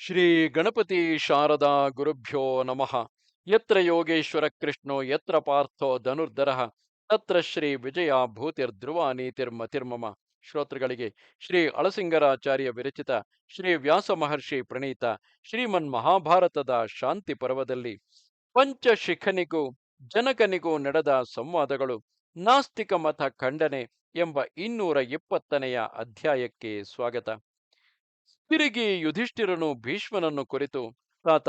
ಶ್ರೀ ಗಣಪತಿ ಶಾರದಾ ಗುರುಭ್ಯೋ ನಮಃ. ಯತ್ರ ಯೋಗೇಶ್ವರ ಕೃಷ್ಣೋ, ಯತ್ರ ಪಾರ್ಥೋ ಧನುರ್ಧರ, ತತ್ರ ಶ್ರೀ ವಿಜಯ ಭೂತಿರ್ಧ್ರುವ ನೀತಿರ್ಮತಿರ್ಮಮ ಶ್ರೋತೃಗಳಿಗೆ ಶ್ರೀ ಅಳಸಿಂಗರಾಚಾರ್ಯ ವಿರಚಿತ ಶ್ರೀ ವ್ಯಾಸ ಮಹರ್ಷಿ ಪ್ರಣೀತ ಶ್ರೀಮನ್ ಮಹಾಭಾರತದ ಶಾಂತಿ ಪರ್ವದಲ್ಲಿ ಪಂಚಶಿಖನಿಗೂ ಜನಕನಿಗೂ ನಡೆದ ಸಂವಾದಗಳು ನಾಸ್ತಿಕ ಮತ ಖಂಡನೆ ಎಂಬ ಇನ್ನೂರ ಇಪ್ಪತ್ತನೆಯ ಅಧ್ಯಾಯಕ್ಕೆ ಸ್ವಾಗತ. ತಿರುಗಿ ಯುಧಿಷ್ಠಿರನು ಭೀಷ್ಮನನ್ನು ಕುರಿತು, ತಾತ,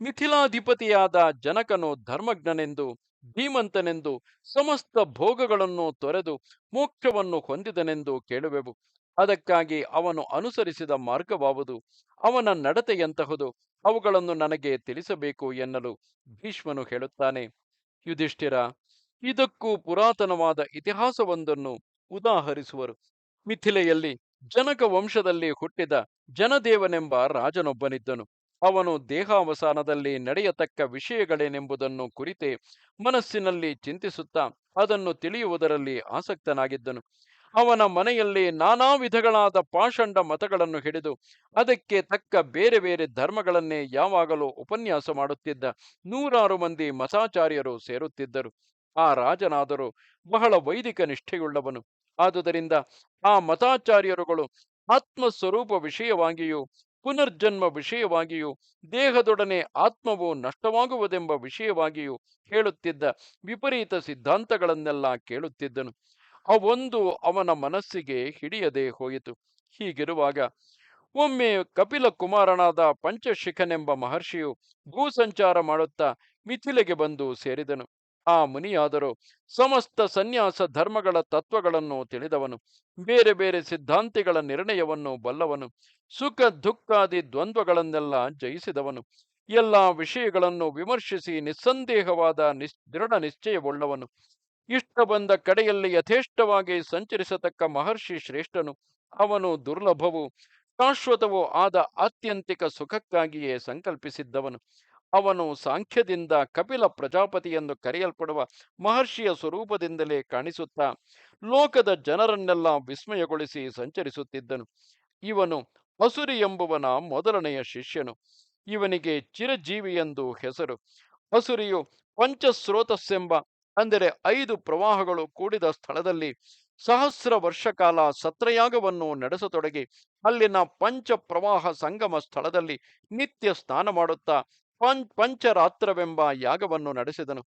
ಮಿಥಿಲಾಧಿಪತಿಯಾದ ಜನಕನು ಧರ್ಮಜ್ಞನೆಂದು, ಧೀಮಂತನೆಂದು, ಸಮಸ್ತ ಭೋಗಗಳನ್ನು ತೊರೆದು ಮೋಕ್ಷವನ್ನು ಹೊಂದಿದನೆಂದು ಕೇಳುವೆವು. ಅದಕ್ಕಾಗಿ ಅವನು ಅನುಸರಿಸಿದ ಮಾರ್ಗವಾವುದು, ಅವನ ನಡತೆಯಂತಹುದು ಅವುಗಳನ್ನು ನನಗೆ ತಿಳಿಸಬೇಕು ಎನ್ನಲು ಭೀಷ್ಮನು ಹೇಳುತ್ತಾನೆ. ಯುಧಿಷ್ಠಿರ, ಇದಕ್ಕೂ ಪುರಾತನವಾದ ಇತಿಹಾಸವೊಂದನ್ನು ಉದಾಹರಿಸುವರು. ಮಿಥಿಲೆಯಲ್ಲಿ ಜನಕ ವಂಶದಲ್ಲಿ ಹುಟ್ಟಿದ ಜನದೇವನೆಂಬ ರಾಜನೊಬ್ಬನಿದ್ದನು. ಅವನು ದೇಹಾವಸಾನದಲ್ಲಿ ನಡೆಯತಕ್ಕ ವಿಷಯಗಳೇನೆಂಬುದನ್ನು ಕುರಿತೇ ಮನಸ್ಸಿನಲ್ಲಿ ಚಿಂತಿಸುತ್ತಾ ಅದನ್ನು ತಿಳಿಯುವುದರಲ್ಲಿ ಆಸಕ್ತನಾಗಿದ್ದನು. ಅವನ ಮನೆಯಲ್ಲಿ ನಾನಾ ವಿಧಗಳಾದ ಪಾಷಂಡ ಮತಗಳನ್ನು ಹಿಡಿದು ಅದಕ್ಕೆ ತಕ್ಕ ಬೇರೆ ಬೇರೆ ಧರ್ಮಗಳನ್ನೇ ಯಾವಾಗಲೂ ಉಪನ್ಯಾಸ ಮಾಡುತ್ತಿದ್ದ ನೂರಾರು ಮಂದಿ ಮಸಾಚಾರ್ಯರು ಸೇರುತ್ತಿದ್ದರು. ಆ ರಾಜನಾದರೂ ಬಹಳ ವೈದಿಕ ನಿಷ್ಠೆಯುಳ್ಳವನು. ಆದುದರಿಂದ ಆ ಮತಾಚಾರ್ಯರುಗಳು ಆತ್ಮಸ್ವರೂಪ ವಿಷಯವಾಗಿಯೂ, ಪುನರ್ಜನ್ಮ ವಿಷಯವಾಗಿಯೂ, ದೇಹದೊಡನೆ ಆತ್ಮವು ನಷ್ಟವಾಗುವುದೆಂಬ ವಿಷಯವಾಗಿಯೂ ಹೇಳುತ್ತಿದ್ದ ವಿಪರೀತ ಸಿದ್ಧಾಂತಗಳನ್ನೆಲ್ಲ ಕೇಳುತ್ತಿದ್ದನು. ಅವೊಂದು ಅವನ ಮನಸ್ಸಿಗೆ ಹಿಡಿಯದೆ ಹೋಯಿತು. ಹೀಗಿರುವಾಗ, ಒಮ್ಮೆ ಕಪಿಲ ಕುಮಾರನಾದ ಪಂಚಶಿಖನೆಂಬ ಮಹರ್ಷಿಯು ಭೂಸಂಚಾರ ಮಾಡುತ್ತಾ ಮಿಥಿಲೆಗೆ ಬಂದು ಸೇರಿದನು. ಆ ಮುನಿಯಾದರೂ ಸಮಸ್ತ ಸನ್ಯಾಸ ಧರ್ಮಗಳ ತತ್ವಗಳನ್ನು ತಿಳಿದವನು. ಬೇರೆ ಬೇರೆ ಸಿದ್ಧಾಂತಿಗಳ ನಿರ್ಣಯವನ್ನು ಬಲ್ಲವನು. ಸುಖ, ದುಃಖಾದಿ ದ್ವಂದ್ವಗಳನ್ನೆಲ್ಲ ಜಯಿಸಿದವನು. ಎಲ್ಲ ವಿಷಯಗಳನ್ನು ವಿಮರ್ಶಿಸಿ ನಿಸ್ಸಂದೇಹವಾದ ನಿಸ್ ದೃಢ ನಿಶ್ಚಯವುಳ್ಳವನು. ಇಷ್ಟ ಬಂದ ಕಡೆಯಲ್ಲಿ ಯಥೇಷ್ಟವಾಗಿ ಸಂಚರಿಸತಕ್ಕ ಮಹರ್ಷಿ ಶ್ರೇಷ್ಠನು. ಅವನು ದುರ್ಲಭವೂ, ಶಾಶ್ವತವೂ ಆದ ಆತ್ಯಂತಿಕ ಸುಖಕ್ಕಾಗಿಯೇ ಸಂಕಲ್ಪಿಸಿದ್ದವನು. ಅವನು ಸಾಂಖ್ಯದಿಂದ ಕಪಿಲ ಪ್ರಜಾಪತಿ ಎಂದು ಕರೆಯಲ್ಪಡುವ ಮಹರ್ಷಿಯ ಸ್ವರೂಪದಿಂದಲೇ ಕಾಣಿಸುತ್ತಾ ಲೋಕದ ಜನರನ್ನೆಲ್ಲ ವಿಸ್ಮಯಗೊಳಿಸಿ ಸಂಚರಿಸುತ್ತಿದ್ದನು. ಇವನು ಅಸುರಿ ಎಂಬುವನ ಮೊದಲನೆಯ ಶಿಷ್ಯನು. ಇವನಿಗೆ ಚಿರಜೀವಿ ಎಂದು ಹೆಸರು. ಅಸುರಿಯು ಪಂಚಸ್ರೋತಸ್ಸೆಂಬ, ಅಂದರೆ ಐದು ಪ್ರವಾಹಗಳು ಕೂಡಿದ ಸ್ಥಳದಲ್ಲಿ ಸಹಸ್ರ ವರ್ಷ ಕಾಲ ಸತ್ರಯಾಗವನ್ನು ನಡೆಸತೊಡಗಿ ಅಲ್ಲಿನ ಪಂಚ ಪ್ರವಾಹ ಸಂಗಮ ಸ್ಥಳದಲ್ಲಿ ನಿತ್ಯ ಸ್ನಾನ ಮಾಡುತ್ತಾ ಪಂಚ ಪಂಚರಾತ್ರವೆಂಬ ಯಾಗವನ್ನು ನಡೆಸಿದನು.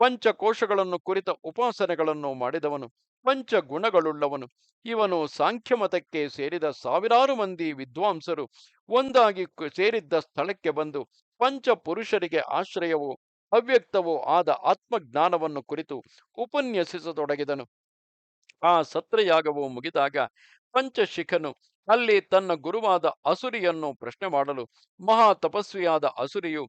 ಪಂಚಕೋಶಗಳನ್ನು ಕುರಿತ ಉಪಾಸನೆಗಳನ್ನು ಮಾಡಿದವನು. ಪಂಚ ಗುಣಗಳುಳ್ಳವನು ಇವನು ಸಾಂಖ್ಯಮತಕ್ಕೆ ಸೇರಿದ ಸಾವಿರಾರು ಮಂದಿ ವಿದ್ವಾಂಸರು. ಒಂದಾಗಿ ಸೇರಿದ್ದ ಸ್ಥಳಕ್ಕೆ ಬಂದು ಪಂಚ ಪುರುಷರಿಗೆ ಆಶ್ರಯವೂ, ಅವ್ಯಕ್ತವೋ ಆದ ಆತ್ಮಜ್ಞಾನವನ್ನು ಕುರಿತು ಉಪನ್ಯಸಿಸತೊಡಗಿದನು. ಆ ಸತ್ರಯಾಗವು ಮುಗಿದಾಗ ಪಂಚಶಿಖನು ಅಲ್ಲಿ ತನ್ನ ಗುರುವಾದ ಅಸುರಿಯನ್ನು ಪ್ರಶ್ನೆ ಮಾಡಲು, ಮಹಾ ತಪಸ್ವಿಯಾದ ಅಸುರಿಯು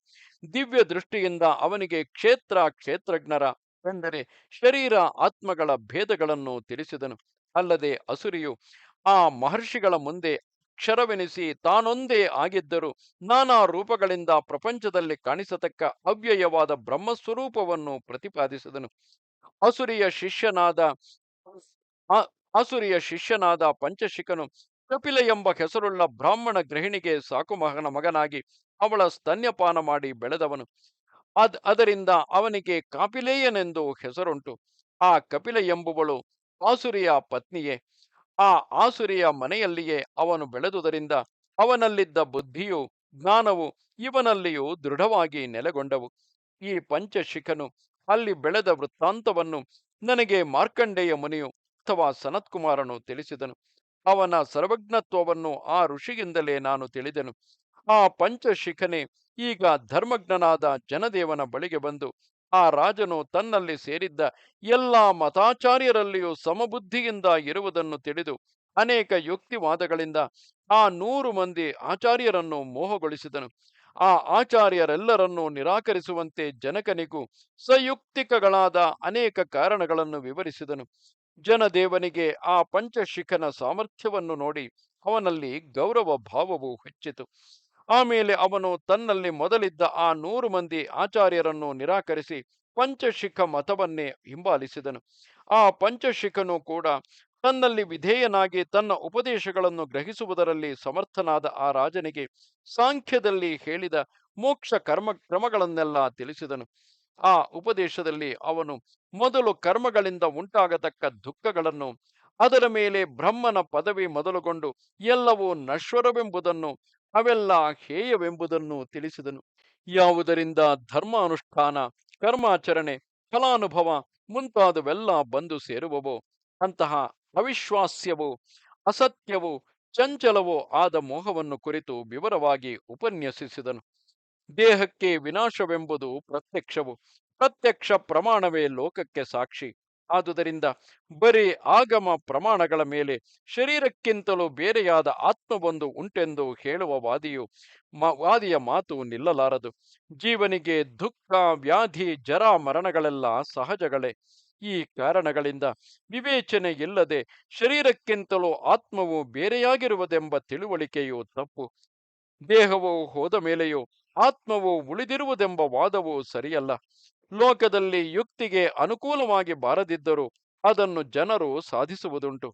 ದಿವ್ಯ ದೃಷ್ಟಿಯಿಂದ ಅವನಿಗೆ ಕ್ಷೇತ್ರ ಕ್ಷೇತ್ರಜ್ಞರ ಎಂದರೆ ಶರೀರ ಆತ್ಮಗಳ ಭೇದಗಳನ್ನು ತಿಳಿಸಿದನು. ಅಲ್ಲದೆ ಅಸುರಿಯು ಆ ಮಹರ್ಷಿಗಳ ಮುಂದೆ ಕ್ಷರವೆನಿಸಿ ತಾನೊಂದೇ ಆಗಿದ್ದರೂ ನಾನಾ ರೂಪಗಳಿಂದ ಪ್ರಪಂಚದಲ್ಲಿ ಕಾಣಿಸತಕ್ಕ ಅವ್ಯಯವಾದ ಬ್ರಹ್ಮಸ್ವರೂಪವನ್ನು ಪ್ರತಿಪಾದಿಸಿದನು. ಅಸುರಿಯ ಶಿಷ್ಯನಾದ ಅಸುರಿಯ ಶಿಷ್ಯನಾದ ಪಂಚಶಿಖನು ಕಪಿಲ ಎಂಬ ಹೆಸರುಳ್ಳ ಬ್ರಾಹ್ಮಣ ಗೃಹಿಣಿಗೆ ಸಾಕು ಮಗನ ಮಗನಾಗಿ ಅವಳ ಸ್ತನ್ಯಪಾನ ಮಾಡಿ ಬೆಳೆದವನು. ಅದ್ ಅದರಿಂದ ಅವನಿಗೆ ಕಾಪಿಲೇಯನೆಂದು ಹೆಸರುಂಟು. ಆ ಕಪಿಲ ಎಂಬುವಳು ಆಸುರಿಯ ಪತ್ನಿಯೇ. ಆ ಆಸುರಿಯ ಮನೆಯಲ್ಲಿಯೇ ಅವನು ಬೆಳೆದುದರಿಂದ ಅವನಲ್ಲಿದ್ದ ಬುದ್ಧಿಯು ಜ್ಞಾನವು ಇವನಲ್ಲಿಯೂ ದೃಢವಾಗಿ ನೆಲೆಗೊಂಡವು. ಈ ಪಂಚಶಿಖನು ಅಲ್ಲಿ ಬೆಳೆದ ವೃತ್ತಾಂತವನ್ನು ನನಗೆ ಮಾರ್ಕಂಡೇಯ ಮುನಿಯು ಅಥವಾ ಸನತ್ಕುಮಾರನು ತಿಳಿಸಿದನು, ಅವನ ಸರ್ವಜ್ಞತ್ವವನ್ನು ಆ ಋಷಿಯಿಂದಲೇ ನಾನು ತಿಳಿದೆನು. ಆ ಪಂಚಶಿಖನೆ ಈಗ ಧರ್ಮಜ್ಞನಾದ ಜನದೇವನ ಬಳಿಗೆ ಬಂದು, ಆ ರಾಜನು ತನ್ನಲ್ಲಿ ಸೇರಿದ್ದ ಎಲ್ಲ ಮತಾಚಾರ್ಯರಲ್ಲಿಯೂ ಸಮಬುದ್ಧಿಯಿಂದ ಇರುವುದನ್ನು ತಿಳಿದು, ಅನೇಕ ಯುಕ್ತಿವಾದಗಳಿಂದ ಆ ನೂರು ಮಂದಿ ಆಚಾರ್ಯರನ್ನು ಮೋಹಗೊಳಿಸಿದನು. ಆ ಆಚಾರ್ಯರೆಲ್ಲರನ್ನೂ ನಿರಾಕರಿಸುವಂತೆ ಜನಕನಿಗೂ ಸಯುಕ್ತಿಕಗಳಾದ ಅನೇಕ ಕಾರಣಗಳನ್ನು ವಿವರಿಸಿದನು. ಜನದೇವನಿಗೆ ಆ ಪಂಚಶಿಖನ ಸಾಮರ್ಥ್ಯವನ್ನು ನೋಡಿ ಅವನಲ್ಲಿ ಗೌರವ ಭಾವವು ಹೆಚ್ಚಿತು. ಆಮೇಲೆ ಅವನು ತನ್ನಲ್ಲಿ ಮೊದಲಿದ್ದ ಆ ನೂರು ಮಂದಿ ಆಚಾರ್ಯರನ್ನು ನಿರಾಕರಿಸಿ ಪಂಚಶಿಖ ಮತವನ್ನೇ ಹಿಂಬಾಲಿಸಿದನು. ಆ ಪಂಚಶಿಖನು ಕೂಡ ತನ್ನಲ್ಲಿ ವಿಧೇಯನಾಗಿ ತನ್ನ ಉಪದೇಶಗಳನ್ನು ಗ್ರಹಿಸುವುದರಲ್ಲಿ ಸಮರ್ಥನಾದ ಆ ರಾಜನಿಗೆ ಸಾಂಖ್ಯದಲ್ಲಿ ಹೇಳಿದ ಮೋಕ್ಷ ಕರ್ಮ ಕ್ರಮಗಳನ್ನೆಲ್ಲ ತಿಳಿಸಿದನು. ಆ ಉಪದೇಶದಲ್ಲಿ ಅವನು ಮೊದಲು ಕರ್ಮಗಳಿಂದ ಉಂಟಾಗತಕ್ಕ ದುಃಖಗಳನ್ನು, ಅದರ ಮೇಲೆ ಬ್ರಹ್ಮನ ಪದವಿ ಮೊದಲುಗೊಂಡು ಎಲ್ಲವೂ ನಶ್ವರವೆಂಬುದನ್ನು, ಅವೆಲ್ಲ ಹೇಯವೆಂಬುದನ್ನು ತಿಳಿಸಿದನು. ಯಾವುದರಿಂದ ಧರ್ಮಾನುಷ್ಠಾನ, ಕರ್ಮಾಚರಣೆ, ಫಲಾನುಭವ ಮುಂತಾದವೆಲ್ಲ ಬಂದು ಸೇರುವವೋ. ಅಂತಹ ಅವಿಶ್ವಾಸ್ಯವು, ಅಸತ್ಯವು, ಚಂಚಲವೋ ಆದ ಮೋಹವನ್ನು ಕುರಿತು ವಿವರವಾಗಿ ಉಪನ್ಯಸಿಸಿದನು. ದೇಹಕ್ಕೆ ವಿನಾಶವೆಂಬುದು ಪ್ರತ್ಯಕ್ಷವು. ಪ್ರತ್ಯಕ್ಷ ಪ್ರಮಾಣವೇ ಲೋಕಕ್ಕೆ ಸಾಕ್ಷಿ. ಆದುದರಿಂದ ಬರೀ ಆಗಮ ಪ್ರಮಾಣಗಳ ಮೇಲೆ ಶರೀರಕ್ಕಿಂತಲೂ ಬೇರೆಯಾದ ಆತ್ಮವೊಂದು ಉಂಟೆಂದು ಹೇಳುವ ವಾದಿಯು ವಾದಿಯ ಮಾತು ನಿಲ್ಲಲಾರದು. ಜೀವನಿಗೆ ದುಃಖ, ವ್ಯಾಧಿ, ಜರ, ಮರಣಗಳೆಲ್ಲ ಸಹಜಗಳೇ. ಈ ಕಾರಣಗಳಿಂದ ವಿವೇಚನೆ ಇಲ್ಲದೆ ಶರೀರಕ್ಕಿಂತಲೂ ಆತ್ಮವು ಬೇರೆಯಾಗಿರುವುದೆಂಬ ತಿಳುವಳಿಕೆಯು ತಪ್ಪು. ದೇಹವು ಹೋದ ಮೇಲೆಯೂ ಆತ್ಮವು ಉಳಿದಿರುವುದೆಂಬ ವಾದವು ಸರಿಯಲ್ಲ. ಲೋಕದಲ್ಲಿ ಯುಕ್ತಿಗೆ ಅನುಕೂಲವಾಗಿ ಬಾರದಿದ್ದರೂ ಅದನ್ನು ಜನರು ಸಾಧಿಸುವುದುಂಟು.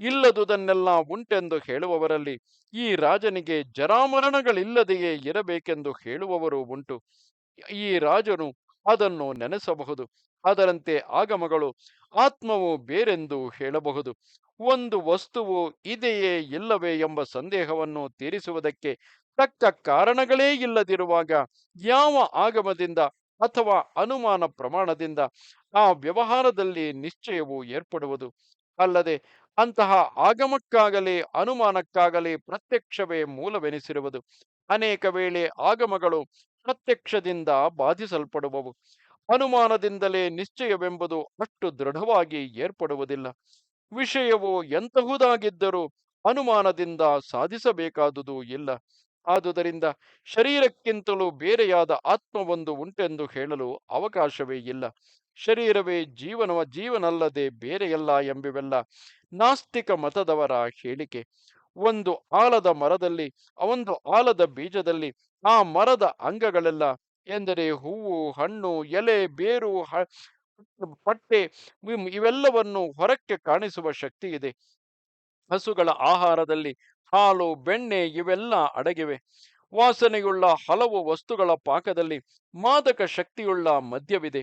ಇಲ್ಲದುದನ್ನೆಲ್ಲ ಉಂಟೆಂದು ಹೇಳುವವರಲ್ಲಿ ಈ ರಾಜನಿಗೆ ಜರಾಮರಣಗಳಿಲ್ಲದೆಯೇ ಇರಬೇಕೆಂದು ಹೇಳುವವರು ಉಂಟು. ಈ ರಾಜನು ಅದನ್ನು ನೆನೆಸಬಹುದು. ಅದರಂತೆ ಆಗಮಗಳು ಆತ್ಮವು ಬೇರೆಂದು ಹೇಳಬಹುದು. ಒಂದು ವಸ್ತುವು ಇದೆಯೇ ಇಲ್ಲವೇ ಎಂಬ ಸಂದೇಹವನ್ನು ತೀರಿಸುವುದಕ್ಕೆ ತಕ್ಕ ಕಾರಣಗಳೇ ಇಲ್ಲದಿರುವಾಗ ಯಾವ ಆಗಮದಿಂದ ಅಥವಾ ಅನುಮಾನ ಪ್ರಮಾಣದಿಂದ ಆ ವ್ಯವಹಾರದಲ್ಲಿ ನಿಶ್ಚಯವು ಏರ್ಪಡುವುದು? ಅಲ್ಲದೆ ಅಂತಹ ಆಗಮಕ್ಕಾಗಲಿ, ಅನುಮಾನಕ್ಕಾಗಲಿ ಪ್ರತ್ಯಕ್ಷವೇ ಮೂಲವೆನಿಸಿರುವುದು. ಅನೇಕ ವೇಳೆ ಆಗಮಗಳು ಪ್ರತ್ಯಕ್ಷದಿಂದ ಬಾಧಿಸಲ್ಪಡುವವು. ಅನುಮಾನದಿಂದಲೇ ನಿಶ್ಚಯವೆಂಬುದು ಅಷ್ಟು ದೃಢವಾಗಿ ಏರ್ಪಡುವುದಿಲ್ಲ. ವಿಷಯವು ಎಂತಹುದಾಗಿದ್ದರೂ ಅನುಮಾನದಿಂದ ಸಾಧಿಸಬೇಕಾದುದು ಇಲ್ಲ. ಆದುದರಿಂದ ಶರೀರಕ್ಕಿಂತಲೂ ಬೇರೆಯಾದ ಆತ್ಮವೊಂದು ಉಂಟೆಂದು ಹೇಳಲು ಅವಕಾಶವೇ ಇಲ್ಲ. ಶರೀರವೇ ಜೀವನವ, ಜೀವನಲ್ಲದೆ ಬೇರೆಯಲ್ಲ ಎಂಬಿವೆಲ್ಲ ನಾಸ್ತಿಕ ಮತದವರ ಹೇಳಿಕೆ. ಒಂದು ಆಲದ ಮರದಲ್ಲಿ, ಒಂದು ಆಲದ ಬೀಜದಲ್ಲಿ, ಆ ಮರದ ಅಂಗಗಳೆಲ್ಲ ಎಂದರೆ ಹೂವು, ಹಣ್ಣು, ಎಲೆ, ಬೇರು ಪಟ್ಟೆ ಇವ್- ಇವೆಲ್ಲವನ್ನು ಹೊರಕ್ಕೆ ಕಾಣಿಸುವ ಶಕ್ತಿ ಇದೆ. ಹಸುಗಳ ಆಹಾರದಲ್ಲಿ ಹಾಲು, ಬೆಣ್ಣೆ ಇವೆಲ್ಲ ಅಡಗಿವೆ. ವಾಸನೆಯುಳ್ಳ ಹಲವು ವಸ್ತುಗಳ ಪಾಕದಲ್ಲಿ ಮಾದಕ ಶಕ್ತಿಯುಳ್ಳ ಮದ್ಯವಿದೆ.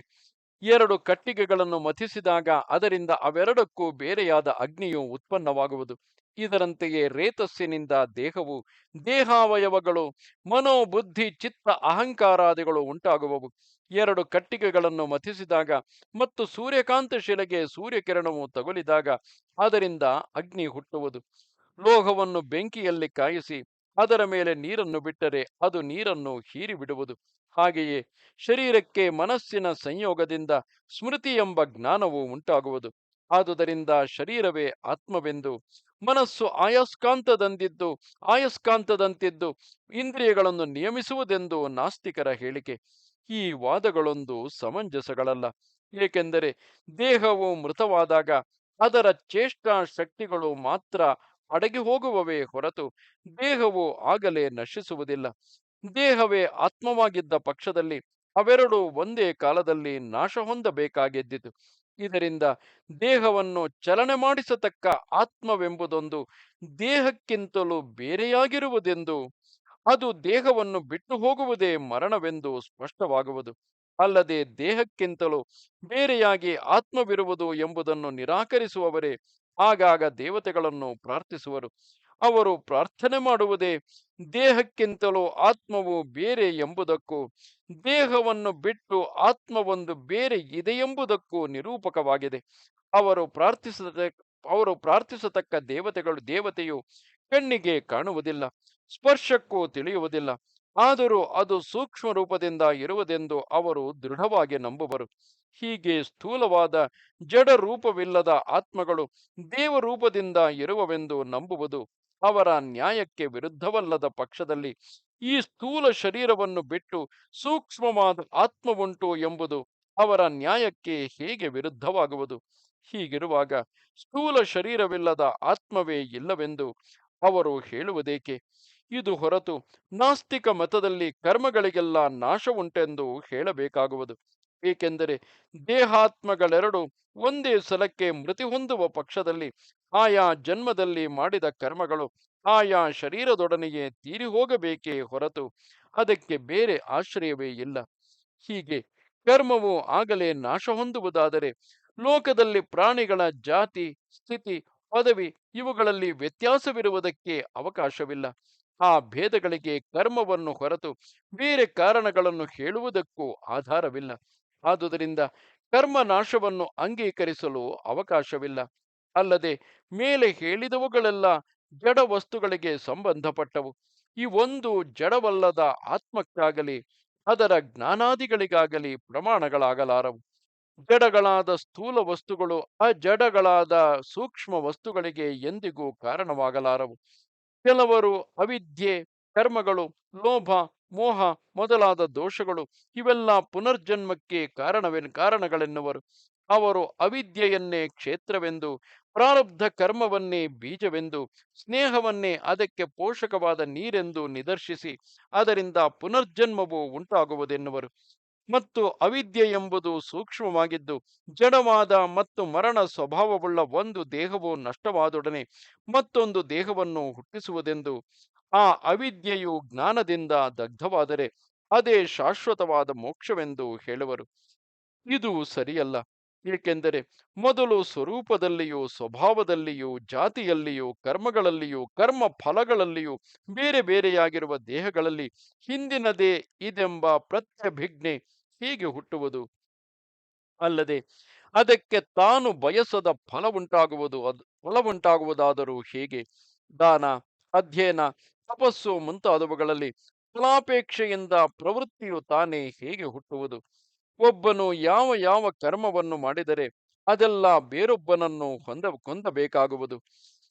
ಎರಡು ಕಟ್ಟಿಗೆಗಳನ್ನು ಮಥಿಸಿದಾಗ ಅದರಿಂದ ಅವೆರಡಕ್ಕೂ ಬೇರೆಯಾದ ಅಗ್ನಿಯು ಉತ್ಪನ್ನವಾಗುವುದು. ಇದರಂತೆಯೇ ರೇತಸ್ಸಿನಿಂದ ದೇಹವು, ದೇಹಾವಯವಗಳು, ಮನೋಬುದ್ಧಿ, ಚಿತ್ತ, ಅಹಂಕಾರಾದಿಗಳು ಉಂಟಾಗುವವು. ಎರಡು ಕಟ್ಟಿಗೆಗಳನ್ನು ಮಥಿಸಿದಾಗ ಮತ್ತು ಸೂರ್ಯಕಾಂತ ಶಿಲೆಗೆ ಸೂರ್ಯಕಿರಣವು ತಗುಲಿದಾಗ ಅದರಿಂದ ಅಗ್ನಿ ಹುಟ್ಟುವುದು. ಲೋಹವನ್ನು ಬೆಂಕಿಯಲ್ಲಿ ಕಾಯಿಸಿ ಅದರ ಮೇಲೆ ನೀರನ್ನು ಬಿಟ್ಟರೆ ಅದು ನೀರನ್ನು ಹೀರಿಬಿಡುವುದು. ಹಾಗೆಯೇ ಶರೀರಕ್ಕೆ ಮನಸ್ಸಿನ ಸಂಯೋಗದಿಂದ ಸ್ಮೃತಿ ಎಂಬ ಜ್ಞಾನವು ಉಂಟಾಗುವುದು. ಆದುದರಿಂದ ಶರೀರವೇ ಆತ್ಮವೆಂದು, ಮನಸ್ಸು ಆಯಸ್ಕಾಂತದಂದಿದ್ದು ಆಯಸ್ಕಾಂತದಂತಿದ್ದು ಇಂದ್ರಿಯಗಳನ್ನು ನಿಯಮಿಸುವುದೆಂದು ನಾಸ್ತಿಕರ ಹೇಳಿಕೆ. ಈ ವಾದಗಳೊಂದು ಸಮಂಜಸಗಳಲ್ಲ. ಏಕೆಂದರೆ ದೇಹವು ಮೃತವಾದಾಗ ಅದರ ಚೇಷ್ಟಾ ಶಕ್ತಿಗಳು ಮಾತ್ರ ಅಡಗಿ ಹೋಗುವವೇ ಹೊರತು ದೇಹವು ಆಗಲೇ ನಶಿಸುವುದಿಲ್ಲ. ದೇಹವೇ ಆತ್ಮವಾಗಿದ್ದ ಪಕ್ಷದಲ್ಲಿ ಅವೆರಡು ಒಂದೇ ಕಾಲದಲ್ಲಿ ನಾಶ ಹೊಂದಬೇಕಾಗಿದ್ದಿತು. ಇದರಿಂದ ದೇಹವನ್ನು ಚಲನೆ ಮಾಡಿಸತಕ್ಕ ಆತ್ಮವೆಂಬುದೊಂದು ದೇಹಕ್ಕಿಂತಲೂ ಬೇರೆಯಾಗಿರುವುದೆಂದು, ಅದು ದೇಹವನ್ನು ಬಿಟ್ಟು ಹೋಗುವುದೇ ಮರಣವೆಂದು ಸ್ಪಷ್ಟವಾಗುವುದು. ಅಲ್ಲದೆ ದೇಹಕ್ಕಿಂತಲೂ ಬೇರೆಯಾಗಿ ಆತ್ಮವಿರುವುದು ಎಂಬುದನ್ನು ನಿರಾಕರಿಸುವವರೇ ಆಗಾಗ ದೇವತೆಗಳನ್ನು ಪ್ರಾರ್ಥಿಸುವರು. ಅವರು ಪ್ರಾರ್ಥನೆ ಮಾಡುವುದೇ ದೇಹಕ್ಕಿಂತಲೂ ಆತ್ಮವು ಬೇರೆ ಎಂಬುದಕ್ಕೂ, ದೇಹವನ್ನು ಬಿಟ್ಟು ಆತ್ಮವೊಂದು ಬೇರೆ ಇದೆಯೆಂಬುದಕ್ಕೂ ನಿರೂಪಕವಾಗಿದೆ. ಅವರು ಪ್ರಾರ್ಥಿಸ ಅವರು ಪ್ರಾರ್ಥಿಸತಕ್ಕ ದೇವತೆಗಳು ದೇವತೆಯು ಕಣ್ಣಿಗೆ ಕಾಣುವುದಿಲ್ಲ, ಸ್ಪರ್ಶಕ್ಕೂ ತಿಳಿಯುವುದಿಲ್ಲ. ಆದರೂ ಅದು ಸೂಕ್ಷ್ಮ ರೂಪದಿಂದ ಇರುವುದೆಂದು ಅವರು ದೃಢವಾಗಿ ನಂಬುವರು. ಹೀಗೆ ಸ್ಥೂಲವಾದ ಜಡ ರೂಪವಿಲ್ಲದ ಆತ್ಮಗಳು ದೇವರೂಪದಿಂದ ಇರುವವೆಂದು ನಂಬುವುದು ಅವರ ನ್ಯಾಯಕ್ಕೆ ವಿರುದ್ಧವಲ್ಲದ ಪಕ್ಷದಲ್ಲಿ ಈ ಸ್ಥೂಲ ಶರೀರವನ್ನು ಬಿಟ್ಟು ಸೂಕ್ಷ್ಮವಾದ ಆತ್ಮವುಂಟು ಎಂಬುದು ಅವರ ನ್ಯಾಯಕ್ಕೆ ಹೇಗೆ ವಿರುದ್ಧವಾಗುವುದು? ಹೀಗಿರುವಾಗ ಸ್ಥೂಲ ಶರೀರವಿಲ್ಲದ ಆತ್ಮವೇ ಇಲ್ಲವೆಂದು ಅವರು ಹೇಳುವುದೇಕೆ? ಇದು ಹೊರತು ನಾಸ್ತಿಕ ಮತದಲ್ಲಿ ಕರ್ಮಗಳಿಗೆಲ್ಲ ನಾಶ ಉಂಟೆಂದು ಹೇಳಬೇಕಾಗುವುದು. ಏಕೆಂದರೆ ದೇಹಾತ್ಮಗಳೆರಡು ಒಂದೇ ಸಲಕ್ಕೆ ಮೃತಿ ಹೊಂದುವ ಪಕ್ಷದಲ್ಲಿ ಆಯಾ ಜನ್ಮದಲ್ಲಿ ಮಾಡಿದ ಕರ್ಮಗಳು ಆಯಾ ಶರೀರದೊಡನೆಗೆ ತೀರಿ ಹೋಗಬೇಕೇ ಹೊರತು ಅದಕ್ಕೆ ಬೇರೆ ಆಶ್ರಯವೇ ಇಲ್ಲ. ಹೀಗೆ ಕರ್ಮವು ಆಗಲೇ ನಾಶ ಹೊಂದುವುದಾದರೆ ಲೋಕದಲ್ಲಿ ಪ್ರಾಣಿಗಳ ಜಾತಿ, ಸ್ಥಿತಿ, ಪದವಿ ಇವುಗಳಲ್ಲಿ ವ್ಯತ್ಯಾಸವಿರುವುದಕ್ಕೆ ಅವಕಾಶವಿಲ್ಲ. ಆ ಭೇದಗಳಿಗೆ ಕರ್ಮವನ್ನು ಹೊರತು ಬೇರೆ ಕಾರಣಗಳನ್ನು ಹೇಳುವುದಕ್ಕೂ ಆಧಾರವಿಲ್ಲ. ಆದುದರಿಂದ ಕರ್ಮ ನಾಶವನ್ನು ಅಂಗೀಕರಿಸಲು ಅವಕಾಶವಿಲ್ಲ. ಅಲ್ಲದೆ ಮೇಲೆ ಹೇಳಿದವುಗಳೆಲ್ಲ ಜಡ ವಸ್ತುಗಳಿಗೆ ಸಂಬಂಧಪಟ್ಟವು. ಈ ಒಂದು ಜಡವಲ್ಲದ ಆತ್ಮಕ್ಕಾಗಲಿ, ಅದರ ಜ್ಞಾನಾದಿಗಳಿಗಾಗಲಿ ಪ್ರಮಾಣಗಳಾಗಲಾರವು. ಜಡಗಳಾದ ಸ್ಥೂಲ ವಸ್ತುಗಳು ಅಜಡಗಳಾದ ಸೂಕ್ಷ್ಮ ವಸ್ತುಗಳಿಗೆ ಎಂದಿಗೂ ಕಾರಣವಾಗಲಾರವು. ಕೆಲವರು ಅವಿದ್ಯೆ, ಕರ್ಮಗಳು, ಲೋಭ, ಮೋಹ ಮೊದಲಾದ ದೋಷಗಳು ಇವೆಲ್ಲ ಪುನರ್ಜನ್ಮಕ್ಕೆ ಕಾರಣವೆನ್, ಕಾರಣಗಳೆನ್ನುವರು. ಅವರು ಅವಿದ್ಯೆಯನ್ನೇ ಕ್ಷೇತ್ರವೆಂದು, ಪ್ರಾರಬ್ಧ ಕರ್ಮವನ್ನೇ ಬೀಜವೆಂದು, ಸ್ನೇಹವನ್ನೇ ಅದಕ್ಕೆ ಪೋಷಕವಾದ ನೀರೆಂದು ನಿದರ್ಶಿಸಿ, ಅದರಿಂದ ಪುನರ್ಜನ್ಮವು ಉಂಟಾಗುವುದೆನ್ನುವರು. ಮತ್ತು ಅವಿದ್ಯೆ ಎಂಬುದು ಸೂಕ್ಷ್ಮವಾಗಿದ್ದು, ಜಡವಾದ ಮತ್ತು ಮರಣ ಸ್ವಭಾವವುಳ್ಳ ಒಂದು ದೇಹವು ನಷ್ಟವಾದೊಡನೆ ಮತ್ತೊಂದು ದೇಹವನ್ನು ಹುಟ್ಟಿಸುವುದೆಂದು, ಆ ಅವಿದ್ಯೆಯು ಜ್ಞಾನದಿಂದ ದಗ್ಧವಾದರೆ ಅದೇ ಶಾಶ್ವತವಾದ ಮೋಕ್ಷವೆಂದು ಹೇಳುವರು. ಇದು ಸರಿಯಲ್ಲ, ಏಕೆಂದರೆ ಮೊದಲು ಸ್ವರೂಪದಲ್ಲಿಯೂ ಸ್ವಭಾವದಲ್ಲಿಯೂ ಜಾತಿಯಲ್ಲಿಯೂ ಕರ್ಮಗಳಲ್ಲಿಯೂ ಕರ್ಮ ಫಲಗಳಲ್ಲಿಯೂ ಬೇರೆ ಬೇರೆಯಾಗಿರುವ ದೇಹಗಳಲ್ಲಿ ಹಿಂದಿನದೇ ಇದೆಂಬ ಪ್ರತ್ಯಭಿಜ್ಞೆ ಹೀಗೆ ಹುಟ್ಟುವುದು? ಅಲ್ಲದೆ ಅದಕ್ಕೆ ತಾನು ಬಯಸದ ಫಲವುಂಟಾಗುವುದು ಅದು ಫಲವುಂಟಾಗುವುದಾದರೂ ಹೇಗೆ? ದಾನ, ಅಧ್ಯಯನ, ತಪಸ್ಸು ಮುಂತಾದವುಗಳಲ್ಲಿ ಫಲಾಪೇಕ್ಷೆಯಿಂದ ಪ್ರವೃತ್ತಿಯು ತಾನೇ ಹೇಗೆ ಹುಟ್ಟುವುದು? ಒಬ್ಬನು ಯಾವ ಯಾವ ಕರ್ಮವನ್ನು ಮಾಡಿದರೆ ಅದೆಲ್ಲ ಬೇರೊಬ್ಬನನ್ನು ಹೊಂದ ಹೊಂದಬೇಕಾಗುವುದು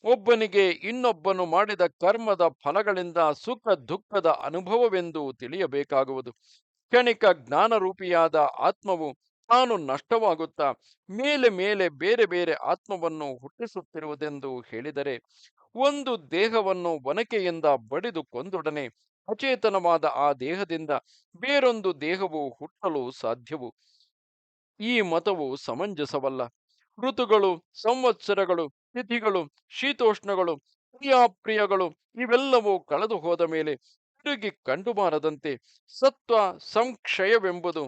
ಒಬ್ಬನಿಗೆ ಇನ್ನೊಬ್ಬನು ಮಾಡಿದ ಕರ್ಮದ ಫಲಗಳಿಂದ ಸುಖ ದುಃಖದ ಅನುಭವವೆಂದು ತಿಳಿಯಬೇಕಾಗುವುದು. ಕ್ಷಣಿಕ ಜ್ಞಾನರೂಪಿಯಾದ ಆತ್ಮವು ತಾನು ನಷ್ಟವಾಗುತ್ತಾ ಮೇಲೆ ಮೇಲೆ ಬೇರೆ ಬೇರೆ ಆತ್ಮವನ್ನು ಹುಟ್ಟಿಸುತ್ತಿರುವುದೆಂದು ಹೇಳಿದರೆ ಒಂದು ದೇಹವನ್ನು ಒನಕೆಯಿಂದ ಬಡಿದು ಕೊಂದೊಡನೆ ಅಚೇತನವಾದ ಆ ದೇಹದಿಂದ ಬೇರೊಂದು ದೇಹವು ಹುಟ್ಟಲು ಸಾಧ್ಯವು. ಈ ಮತವು ಸಮಂಜಸವಲ್ಲ. ಋತುಗಳು, ಸಂವತ್ಸರಗಳು, ತಿಥಿಗಳು, ಶೀತೋಷ್ಣಗಳು ಪ್ರಿಯಾಪ್ರಿಯಗಳು ಇವೆಲ್ಲವೂ ಕಳೆದು ಹೋದ ಮೇಲೆ ತಿರುಗಿ ಕಂಡುಬಾರದಂತೆ ಸತ್ವ ಸಂಕ್ಷಯವೆಂಬುದು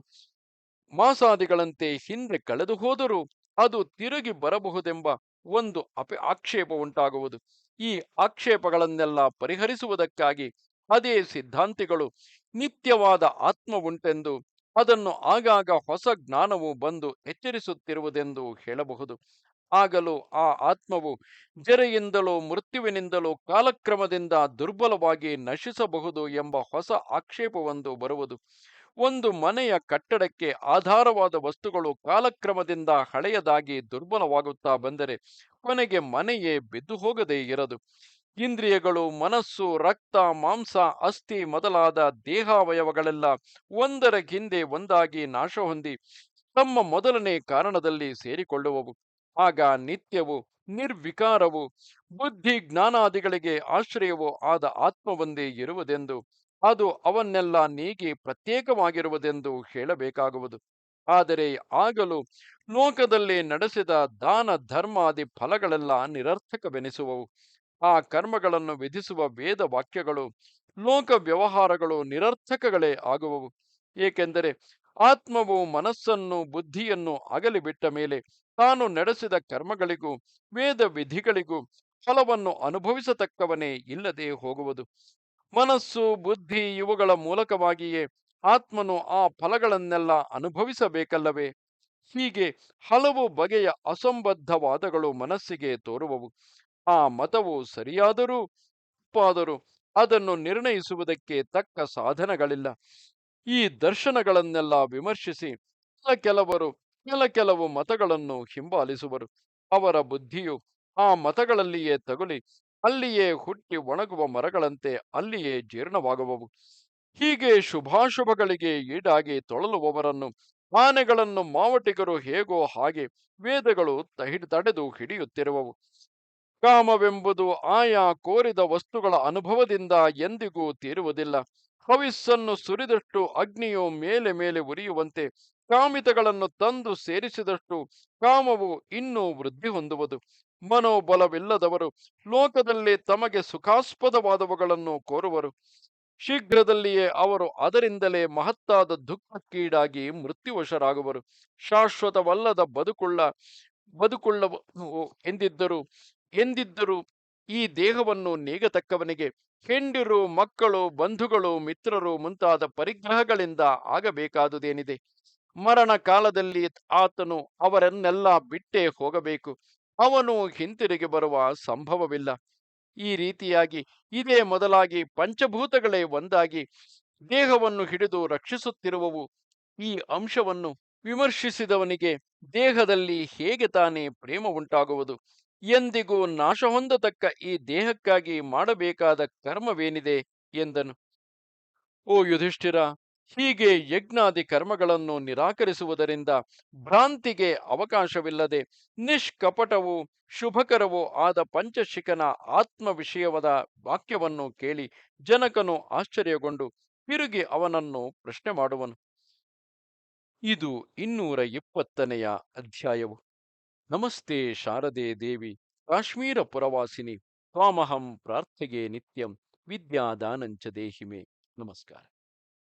ಮಾಸಾದಿಗಳಂತೆ ಹಿಂದೆ ಕಳೆದು ಹೋದರೂ ಅದು ತಿರುಗಿ ಬರಬಹುದೆಂಬ ಒಂದು ಅಪೆ, ಆಕ್ಷೇಪ ಉಂಟಾಗುವುದು. ಈ ಆಕ್ಷೇಪಗಳನ್ನೆಲ್ಲ ಪರಿಹರಿಸುವುದಕ್ಕಾಗಿ ಅದೇ ಸಿದ್ಧಾಂತಿಗಳು ನಿತ್ಯವಾದ ಆತ್ಮ ಉಂಟೆಂದು, ಅದನ್ನು ಆಗಾಗ ಹೊಸ ಜ್ಞಾನವು ಬಂದು ಎಚ್ಚರಿಸುತ್ತಿರುವುದೆಂದು ಹೇಳಬಹುದು. ಆಗಲೂ ಆ ಆತ್ಮವು ಜರೆಯಿಂದಲೋ ಮೃತ್ಯುವಿನಿಂದಲೋ ಕಾಲಕ್ರಮದಿಂದ ದುರ್ಬಲವಾಗಿ ನಶಿಸಬಹುದು ಎಂಬ ಹೊಸ ಆಕ್ಷೇಪವೊಂದು ಬರುವುದು. ಒಂದು ಮನೆಯ ಕಟ್ಟಡಕ್ಕೆ ಆಧಾರವಾದ ವಸ್ತುಗಳು ಕಾಲಕ್ರಮದಿಂದ ಹಳೆಯದಾಗಿ ದುರ್ಬಲವಾಗುತ್ತಾ ಬಂದರೆ ಕೊನೆಗೆ ಮನೆಯೇ ಬಿದ್ದು ಹೋಗದೇ ಇರದು. ಇಂದ್ರಿಯಗಳು, ಮನಸ್ಸು, ರಕ್ತ, ಮಾಂಸ, ಅಸ್ಥಿ ಮೊದಲಾದ ದೇಹಾವಯವಗಳೆಲ್ಲ ಒಂದರ ಹಿಂದೆ ಒಂದಾಗಿ ನಾಶ ಹೊಂದಿ ತಮ್ಮ ಮೊದಲನೇ ಕಾರಣದಲ್ಲಿ ಸೇರಿಕೊಳ್ಳುವವು. ಆಗ ನಿತ್ಯವು ನಿರ್ವಿಕಾರವು ಬುದ್ಧಿ ಜ್ಞಾನಾದಿಗಳಿಗೆ ಆಶ್ರಯವೂ ಆದ ಆತ್ಮವೊಂದೇ ಇರುವುದೆಂದು, ಅದು ಅವನ್ನೆಲ್ಲ ನೀಗಿ ಪ್ರತ್ಯೇಕವಾಗಿರುವುದೆಂದು ಹೇಳಬೇಕಾಗುವುದು. ಆದರೆ ಆಗಲೂ ಲೋಕದಲ್ಲಿ ನಡೆಸಿದ ದಾನ ಧರ್ಮಾದಿ ಫಲಗಳೆಲ್ಲ ನಿರರ್ಥಕವೆನಿಸುವವು. ಆ ಕರ್ಮಗಳನ್ನು ವಿಧಿಸುವ ವೇದ ವಾಕ್ಯಗಳು, ಲೋಕ ವ್ಯವಹಾರಗಳು ನಿರರ್ಥಕಗಳೇ ಆಗುವವು. ಏಕೆಂದರೆ ಆತ್ಮವು ಮನಸ್ಸನ್ನು ಬುದ್ಧಿಯನ್ನು ಅಗಲಿ ಬಿಟ್ಟ ಮೇಲೆ ತಾನು ನಡೆಸಿದ ಕರ್ಮಗಳಿಗೂ ವೇದ ವಿಧಿಗಳಿಗೂ ಫಲವನ್ನು ಅನುಭವಿಸತಕ್ಕವನೇ ಇಲ್ಲದೆ ಹೋಗುವುದು. ಮನಸ್ಸು, ಬುದ್ಧಿ ಇವುಗಳ ಮೂಲಕವಾಗಿಯೇ ಆತ್ಮನು ಆ ಫಲಗಳನ್ನೆಲ್ಲ ಅನುಭವಿಸಬೇಕಲ್ಲವೇ? ಹೀಗೆ ಹಲವು ಬಗೆಯ ಅಸಂಬದ್ಧವಾದಗಳು ಮನಸ್ಸಿಗೆ ತೋರುವವು. ಆ ಮತವು ಸರಿಯಾದರೂ ತಪ್ಪಾದರೂ ಅದನ್ನು ನಿರ್ಣಯಿಸುವುದಕ್ಕೆ ತಕ್ಕ ಸಾಧನಗಳಿಲ್ಲ. ಈ ದರ್ಶನಗಳನ್ನೆಲ್ಲ ವಿಮರ್ಶಿಸಿ ಕೆಲ ಕೆಲವರು ಕೆಲ ಕೆಲವು ಮತಗಳನ್ನು ಹಿಂಬಾಲಿಸುವರು. ಅವರ ಬುದ್ಧಿಯು ಆ ಮತಗಳಲ್ಲಿಯೇ ತಗುಲಿ, ಅಲ್ಲಿಯೇ ಹುಟ್ಟಿ ಒಣಗುವ ಮರಗಳಂತೆ ಅಲ್ಲಿಯೇ ಜೀರ್ಣವಾಗುವವು. ಹೀಗೆ ಶುಭಾಶುಭಗಳಿಗೆ ಈಡಾಗಿ ತೊಳಲುವವರನ್ನು, ಆನೆಗಳನ್ನು ಮಾವಟಿಗರು ಹೇಗೋ ಹಾಗೆ ವೇದಗಳು ತಡೆದು ಹಿಡಿಯುತ್ತಿರುವವು. ಕಾಮವೆಂಬುದು ಆಯಾ ಕೋರಿದ ವಸ್ತುಗಳ ಅನುಭವದಿಂದ ಎಂದಿಗೂ ತೀರುವುದಿಲ್ಲ. ಹವಿಸ್ಸನ್ನು ಸುರಿದಷ್ಟು ಅಗ್ನಿಯು ಮೇಲೆ ಮೇಲೆ ಉರಿಯುವಂತೆ ಕಾಮಿತಗಳನ್ನು ತಂದು ಸೇರಿಸಿದಷ್ಟು ಕಾಮವು ಇನ್ನೂ ವೃದ್ಧಿ ಹೊಂದುವುದು. ಮನೋಬಲವಿಲ್ಲದವರು ಲೋಕದಲ್ಲಿ ತಮಗೆ ಸುಖಾಸ್ಪದವಾದವುಗಳನ್ನು ಕೋರುವರು. ಶೀಘ್ರದಲ್ಲಿಯೇ ಅವರು ಅದರಿಂದಲೇ ಮಹತ್ತಾದ ದುಃಖಕ್ಕೀಡಾಗಿ ಮೃತ್ಯುವಶರಾಗುವರು. ಶಾಶ್ವತವಲ್ಲದ ಬದುಕುಳ್ಳ ಬದುಕುಳ್ಳ ಎಂದಿದ್ದರು ಎಂದಿದ್ದರು ಈ ದೇಹವನ್ನು ನೀಗತಕ್ಕವನಿಗೆ ಹೆಂಡಿರು, ಮಕ್ಕಳು, ಬಂಧುಗಳು, ಮಿತ್ರರು ಮುಂತಾದ ಪರಿಗ್ರಹಗಳಿಂದ ಆಗಬೇಕಾದುದೇನಿದೆ? ಮರಣ ಕಾಲದಲ್ಲಿ ಆತನು ಅವರನ್ನೆಲ್ಲ ಬಿಟ್ಟೇ ಹೋಗಬೇಕು. ಅವನು ಹಿಂತಿರುಗಿ ಬರುವ ಸಂಭವವಿಲ್ಲ. ಈ ರೀತಿಯಾಗಿ ಇದೇ ಮೊದಲಾಗಿ ಪಂಚಭೂತಗಳೇ ಒಂದಾಗಿ ದೇಹವನ್ನು ಹಿಡಿದು ರಕ್ಷಿಸುತ್ತಿರುವವು. ಈ ಅಂಶವನ್ನು ವಿಮರ್ಶಿಸಿದವನಿಗೆ ದೇಹದಲ್ಲಿ ಹೇಗೆ ತಾನೇ ಪ್ರೇಮ ಉಂಟಾಗುವುದು? ಎಂದಿಗೂ ನಾಶ ಹೊಂದತಕ್ಕ ಈ ದೇಹಕ್ಕಾಗಿ ಮಾಡಬೇಕಾದ ಕರ್ಮವೇನಿದೆ? ಎಂದನು. ಓ ಯುಧಿಷ್ಠಿರ ಹೀಗೆ ಯಜ್ಞಾದಿ ಕರ್ಮಗಳನ್ನು ನಿರಾಕರಿಸುವುದರಿಂದ ಭ್ರಾಂತಿಗೆ ಅವಕಾಶವಿಲ್ಲದೆ ನಿಷ್ಕಪಟವೂ ಶುಭಕರವೂ ಆದ ಪಂಚಶಿಖನ ಆತ್ಮ ವಿಷಯವಾದ ವಾಕ್ಯವನ್ನು ಕೇಳಿ ಜನಕನು ಆಶ್ಚರ್ಯಗೊಂಡು ತಿರುಗಿ ಅವನನ್ನು ಪ್ರಶ್ನೆ ಮಾಡುವನು. ಇದು ಇನ್ನೂರ ಇಪ್ಪತ್ತನೆಯ ಅಧ್ಯಾಯವು. ನಮಸ್ತೆ ಶಾರದೆ ದೇವಿ, ಕಾಶ್ಮೀರ ಪುರವಾಸಿನಿ ತ್ವಾಮಹಂ ಪ್ರಾರ್ಥೆಗೆ ನಿತ್ಯಂ ವಿದ್ಯಾದಾನಂಚ ದೇಹಿಮೆ. ನಮಸ್ಕಾರ.